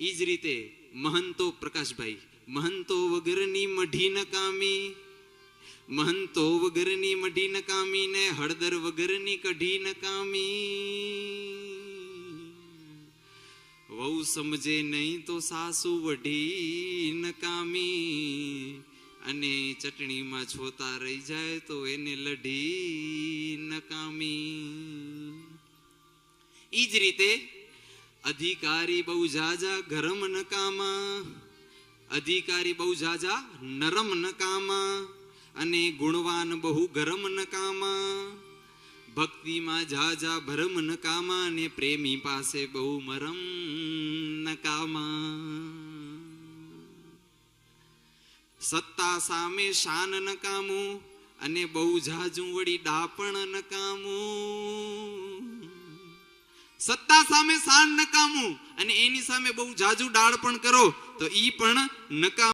ઈ જ રીતે મહંતો પ્રકાશભાઈ, મહંતો વગરની મઢી નકામી, મહંતો વગરની મઢી નકામી ને હળદર વગરની કઢી નકામી. વહુ સમજે નહીં તો સાસુ વઢી નકામી અને ચટણીમાં છોતા રહી જાય તો એને લઢી નકામી. ઈ જ રીતે અધિકારી બહુ જાજા ગરમ નકામા અધિકારી બહુ જાજા નરમ નકામા અને ગુણવાન બહુ ગરમ નકામા ભક્તિમાં જાજા ભરમ ને પ્રેમી પાસે બહુ મરમ નકામા સત્તા સામે શાન નકામું અને બહુ જાજુ વળી ડાપણ નકામું સત્તા સામે શાન નકામું અને એની સામે બહુ જાજુ ડાળ પણ કરો, તો ઈ પણ નકામ.